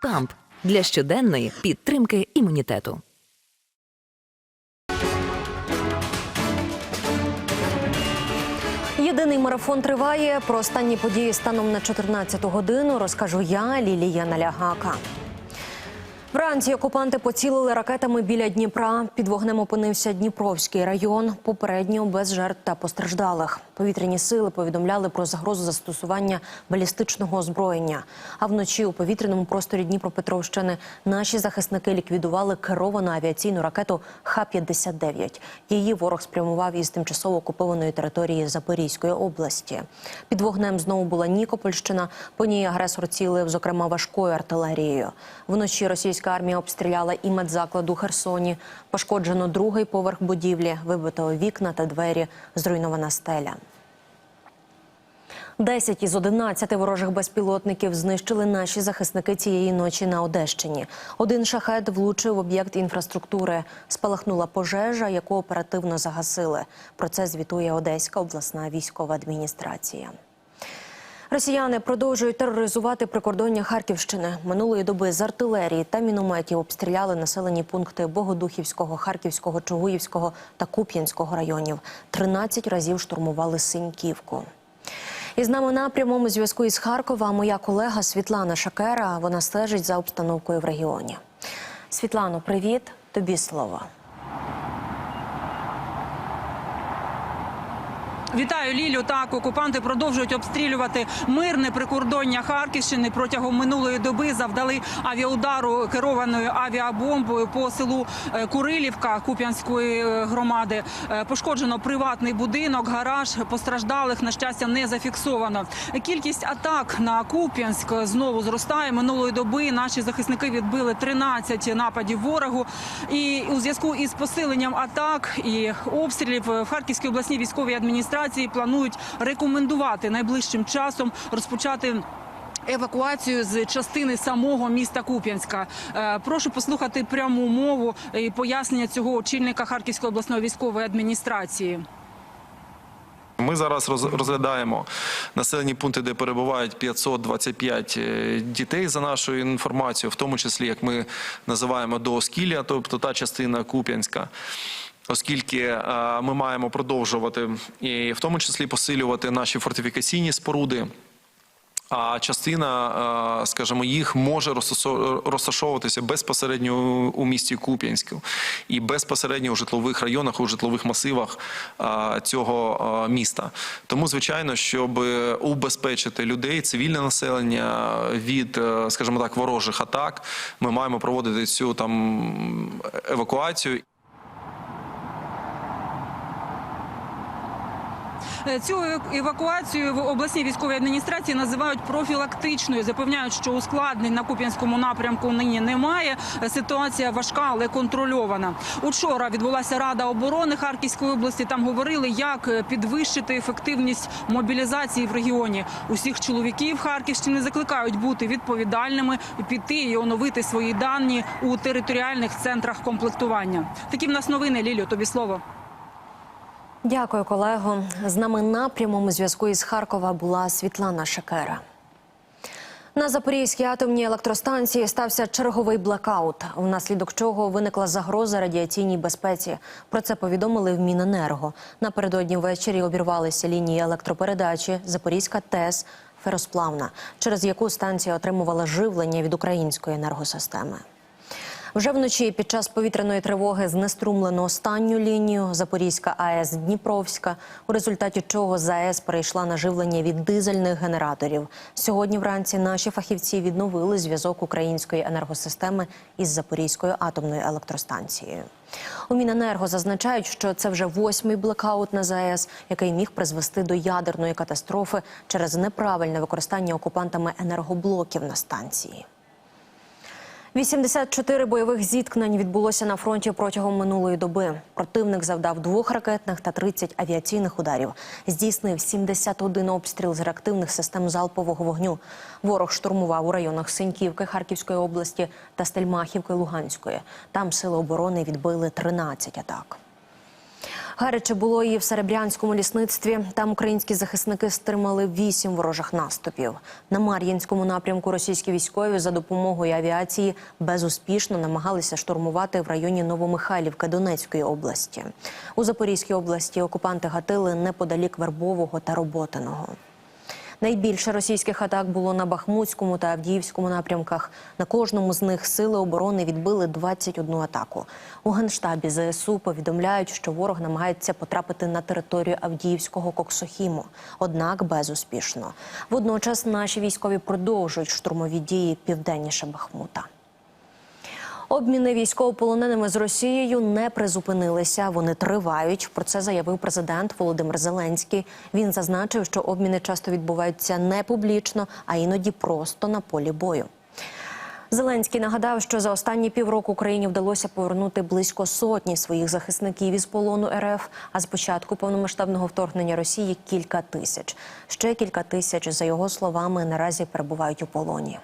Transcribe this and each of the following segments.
Камп для щоденної підтримки імунітету. Єдиний марафон триває. Про останні події станом на 14 годину розкажу я, Лілія Налягака. Вранці окупанти поцілили ракетами біля Дніпра. Під вогнем опинився Дніпровський район. Попередньо без жертв та постраждалих. Повітряні сили повідомляли про загрозу застосування балістичного озброєння. А вночі у повітряному просторі Дніпропетровщини наші захисники ліквідували керовану авіаційну ракету Х-59. Її ворог спрямував із тимчасово окупованої території Запорізької області. Під вогнем знову була Нікопольщина. По ній агресор цілив, зокрема, важкою артилерією. Вночі російська армія обстріляла і медзаклад у Херсоні. Пошкоджено другий поверх будівлі, вибито вікна та двері, зруйнована стеля. 10 із 11 ворожих безпілотників знищили наші захисники цієї ночі на Одещині. Один шахет влучив в об'єкт інфраструктури. Спалахнула пожежа, яку оперативно загасили. Про це звітує Одеська обласна військова адміністрація. Росіяни продовжують тероризувати прикордоння Харківщини. Минулої доби з артилерії та мінометів обстріляли населені пункти Богодухівського, Харківського, Чугуївського та Куп'янського районів. 13 разів штурмували Синьківку. І з нами на прямому зв'язку із Харкова моя колега Світлана Шакера. Вона стежить за обстановкою в регіоні. Світлано, привіт. Тобі слово. Вітаю Лілю. Так, окупанти продовжують обстрілювати мирне прикордоння Харківщини. Протягом минулої доби завдали авіаудару керованою авіабомбою по селу е, Курилівка Куп'янської е, громади. Е, Пошкоджено приватний будинок, гараж. Постраждалих на щастя не зафіксовано. Кількість атак на Куп'янськ знову зростає. Минулої доби наші захисники відбили 13 нападів ворогу. І у зв'язку із посиленням атак і обстрілів в Харківській обласній військовій адміністрації планують рекомендувати найближчим часом розпочати. Евакуацію з частини самого міста Куп'янська. Е, Прошу послухати пряму мову і пояснення цього очільника Харківської обласної військової адміністрації. Ми зараз роз- розглядаємо населені пункти, де перебувають 525 е, дітей за нашою інформацією, в тому числі, як ми називаємо до Оскілля, тобто та частина Куп'янська. Оскільки е, ми маємо продовжувати і в тому числі посилювати наші фортифікаційні споруди. А частина, е, скажімо, їх може розташовуватися безпосередньо у місті Куп'янську і безпосередньо у житлових районах, у житлових масивах е, цього міста. Тому, звичайно, щоб убезпечити людей, цивільне населення від, скажімо так, ворожих атак, ми маємо проводити цю там евакуацію. Цю евакуацію в обласній військовій адміністрації називають профілактичною. Запевняють, що ускладнень на Куп'янському напрямку нині немає. Е, Ситуація важка, але контрольована. Учора відбулася рада оборони Харківської області. Там говорили, як е, підвищити ефективність мобілізації в регіоні. Усіх чоловіків Харківщини закликають бути відповідальними, піти і оновити свої дані у територіальних центрах комплектування. Такі в нас новини. Лілю, тобі слово. Дякую, колего. З нами на прямому зв'язку із Харкова була Світлана Шакера. На Запорізькій атомній електростанції стався черговий блекаут, внаслідок чого виникла загроза радіаційній безпеці. Про це повідомили в Міненерго. Напередодні ввечері обірвалися лінії електропередачі Запорізька ТЕС Феросплавна, через яку станція отримувала живлення від української енергосистеми. Вже вночі під час повітряної тривоги знеструмлено останню лінію Запорізька АЕС Дніпровська, у результаті чого з АЕС перейшла на живлення від дизельних генераторів. Сьогодні вранці наші фахівці відновили зв'язок української енергосистеми із Запорізькою атомною електростанцією. У Міненерго зазначають, що це вже восьмий блекаут на ЗАЕС, який міг призвести до ядерної катастрофи через неправильне використання окупантами енергоблоків на станції. 84 бойових зіткнень відбулося на фронті протягом минулої доби. Противник завдав двох ракетних та 30 авіаційних ударів. Здійснив 71 обстріл з реактивних систем залпового вогню. Ворог штурмував у районах Синьківки Харківської області та Стельмахівки Луганської. Там сили оборони відбили 13 атак. Гаряче було і в Серебрянському лісництві. Там українські захисники стримали вісім ворожих наступів. На Мар'їнському напрямку російські військові за допомогою авіації безуспішно намагалися штурмувати в районі Новомихайлівки Донецької області. У Запорізькій області окупанти гатили неподалік Вербового та Роботиного. Найбільше російських атак було на Бахмутському та Авдіївському напрямках. На кожному з них сили оборони відбили 21 атаку. У генштабі ЗСУ повідомляють, що ворог намагається потрапити на територію Авдіївського Коксохіму, однак безуспішно. Водночас наші військові продовжують штурмові дії південніше Бахмута. Обміни військовополоненими з Росією не призупинилися. Вони тривають. Про це заявив президент Володимир Зеленський. Він зазначив, що обміни часто відбуваються не публічно, а іноді просто на полі бою. Зеленський нагадав, що за останні півроку Україні вдалося повернути близько сотні своїх захисників із полону РФ. А з початку повномасштабного вторгнення Росії кілька тисяч. Ще кілька тисяч, за його словами, наразі перебувають у полоні.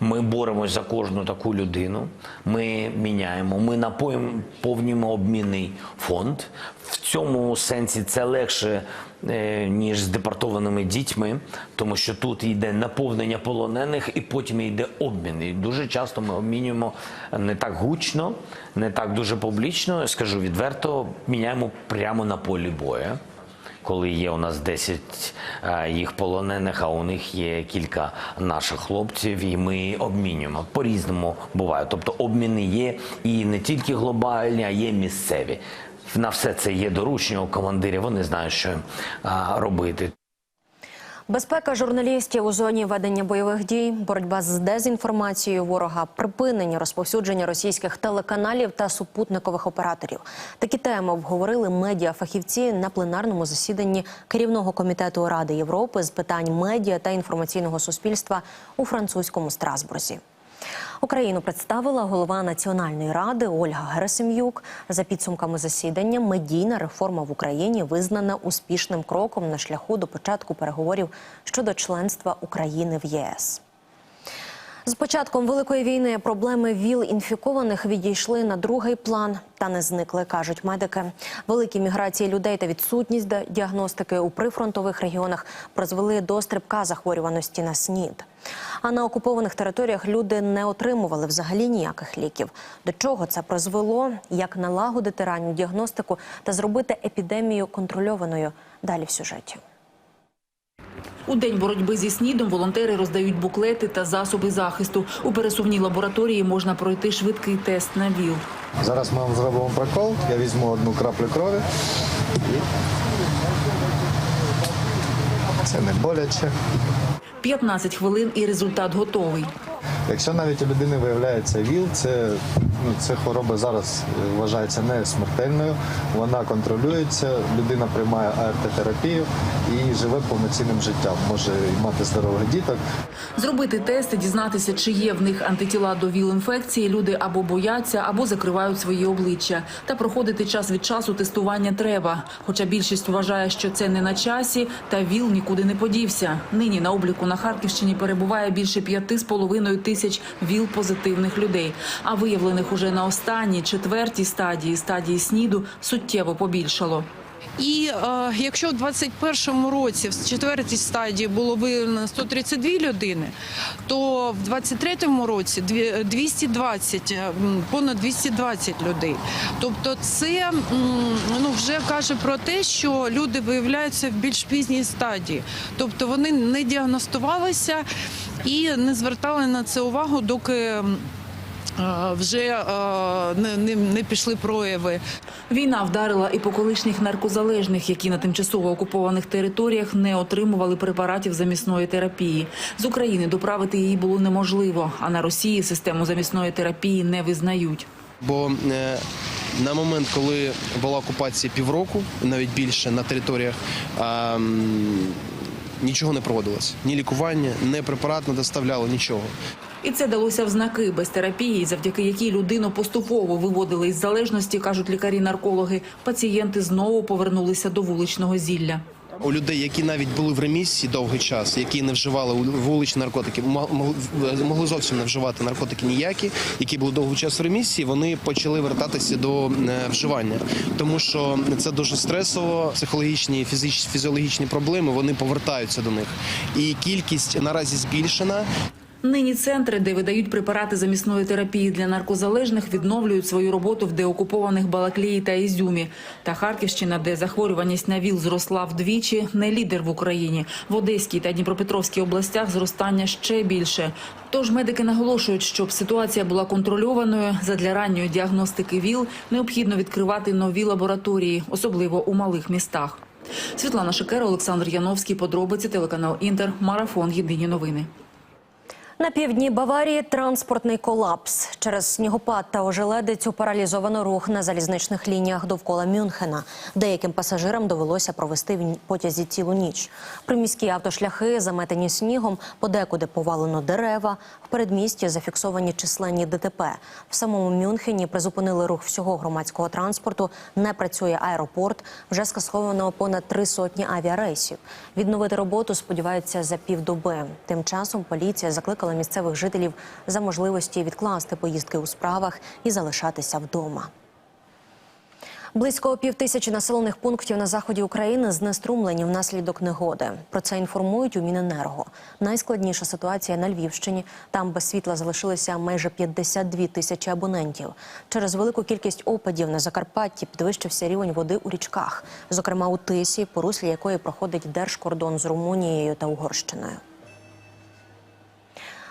Ми боремось за кожну таку людину. Ми міняємо. Ми наповнюємо обмінний фонд. В цьому сенсі це легше е, ніж з депортованими дітьми, тому що тут йде наповнення полонених, і потім йде обмін. І дуже часто ми обмінюємо не так гучно, не так дуже публічно. Скажу відверто, міняємо прямо на полі бою коли є у нас 10 е, їх полонених, а у них є кілька наших хлопців, і ми обмінюємо по-різному буває. Тобто обміни є і не тільки глобальні, а є місцеві. На все це є доручення у командирів. Вони знають, що робити. Безпека журналістів у зоні ведення бойових дій, боротьба з дезінформацією ворога, припинення розповсюдження російських телеканалів та супутникових операторів. Такі теми обговорили медіафахівці на пленарному засіданні керівного комітету Ради Європи з питань медіа та інформаційного суспільства у французькому Страсбурзі. Україну представила голова Національної ради Ольга Герасим'юк. За підсумками засідання, медійна реформа в Україні визнана успішним кроком на шляху до початку переговорів щодо членства України в ЄС. З початком великої війни проблеми ВІЛ інфікованих відійшли на другий план та не зникли, кажуть медики. Великі міграції людей та відсутність діагностики у прифронтових регіонах призвели до стрибка захворюваності на СНІД. А на окупованих територіях люди не отримували взагалі ніяких ліків. До чого це призвело? Як налагодити ранню діагностику та зробити епідемію контрольованою? Далі в сюжеті. У день боротьби зі снідом волонтери роздають буклети та засоби захисту. У пересувній лабораторії можна пройти швидкий тест на ВІЛ. Зараз ми вам зробимо прокол. Я візьму одну краплю крові. Це не боляче. 15 хвилин і результат готовий. Якщо навіть у людини виявляється ВІЛ, це, ну, це хвороба зараз е, вважається не смертельною. Вона контролюється, людина приймає АРТ-терапію і живе повноцінним життям. Може мати здорових діток. Зробити тест і дізнатися, чи є в них антитіла до ВІЛ-інфекції, люди або бояться, або закривають свої обличчя. Та проходити час від часу тестування треба. Хоча більшість вважає, що це не на часі, та ВІЛ нікуди не подівся. Нині на обліку на Харківщині перебуває більше п'яти з половиною тисяч ВІЛ-позитивних людей. А виявлених уже на останній четвертій стадії стадії СНІДу суттєво побільшало. І е, якщо в 21-му році в четвертій стадії було виявлено 132 людини, то в 23-му році дві- 220, е, м, понад 220 людей. Тобто це ну, вже каже про те, що люди виявляються в більш пізній стадії. Тобто вони не діагностувалися і не звертали на це увагу, доки е, вже е, не, не, не пішли прояви. Війна вдарила і по колишніх наркозалежних, які на тимчасово окупованих територіях не отримували препаратів замісної терапії. З України доправити її було неможливо, а на Росії систему замісної терапії не визнають. Бо е, на момент, коли була окупація півроку, навіть більше на територіях, нічого не проводилось. Ні лікування, ні препарат не доставляло, нічого. І це далося в знаки без терапії, завдяки якій людину поступово виводили із залежності, кажуть лікарі-наркологи. Пацієнти знову повернулися до вуличного зілля. У людей, які навіть були в ремісії довгий час, які не вживали вуличні наркотики, могли- зовсім не вживати наркотики ніякі, які були довгий час в ремісії, вони почали вертатися до е, вживання, тому що це дуже стресово, психологічні, фізіологічні проблеми вони повертаються до них. І кількість наразі збільшена. Нині центри, де видають препарати замісної терапії для наркозалежних, відновлюють свою роботу в деокупованих Балаклії та Ізюмі. Та Харківщина, де захворюваність на ВІЛ зросла вдвічі, не лідер в Україні. В Одеській та Дніпропетровській областях зростання ще більше. Тож медики наголошують, щоб ситуація була контрольованою, задля ранньої діагностики ВІЛ необхідно відкривати нові лабораторії, особливо у малих містах. Світлана Шекера, Олександр Яновський. Подробиці телеканал Інтер. Марафон. Єдині новини. На півдні Баварії транспортний колапс. Через снігопад та ожеледицю паралізовано рух на залізничних лініях довкола Мюнхена. Деяким пасажирам довелося провести в потязі цілу ніч. Приміські автошляхи заметені снігом, подекуди повалено дерева. В передмісті зафіксовані численні ДТП. В самому Мюнхені призупинили рух всього громадського транспорту. Не працює аеропорт. Вже скасовано понад три сотні авіарейсів. Відновити роботу сподіваються за півдоби. Тим часом поліція закликала місцевих жителів за можливості відкласти поїздки у справах і залишатися вдома. Близько півтисячі населених пунктів на заході України знеструмлені внаслідок негоди. Про це інформують у Міненерго. Найскладніша ситуація на Львівщині. Там без світла залишилися майже 52 тисячі абонентів. Через велику кількість опадів на Закарпатті підвищився рівень води у річках, зокрема у Тисі, по руслі якої проходить держкордон з Румунією та Угорщиною.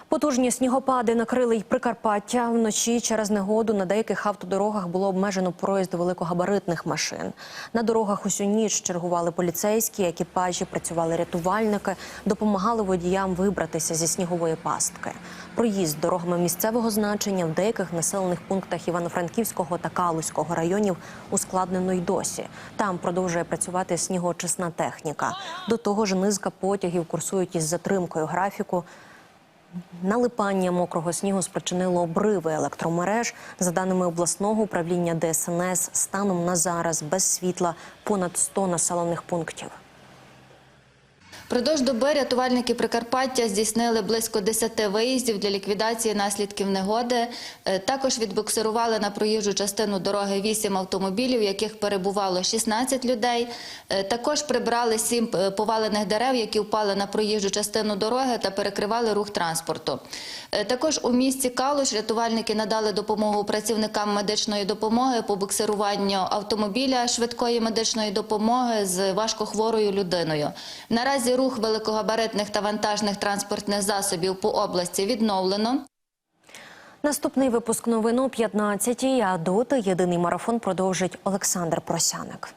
Потужні снігопади накрили й Прикарпаття. Вночі через негоду на деяких автодорогах було обмежено проїзд великогабаритних машин. На дорогах усю ніч чергували поліцейські, екіпажі, працювали рятувальники, допомагали водіям вибратися зі снігової пастки. Проїзд дорогами місцевого значення в деяких населених пунктах Івано-Франківського та Калузького районів ускладнено й досі. Там продовжує працювати снігоочисна техніка. До того ж, низка потягів курсують із затримкою графіку. Налипання мокрого снігу спричинило обриви електромереж. За даними обласного управління ДСНС, станом на зараз без світла понад 100 населених пунктів. Продовж доби рятувальники Прикарпаття здійснили близько 10 виїздів для ліквідації наслідків негоди. Е, Також відбуксирували на проїжджу частину дороги 8 автомобілів, в яких перебувало 16 людей. Е, Також прибрали 7 повалених дерев, які впали на проїжджу частину дороги та перекривали рух транспорту. Е, Також у місті Калуш рятувальники надали допомогу працівникам медичної допомоги по буксируванню автомобіля швидкої медичної допомоги з важкохворою людиною. Наразі рух великогабаритних та вантажних транспортних засобів по області відновлено. Наступний випуск новин о 15-й, а доти єдиний марафон продовжить Олександр Просяник.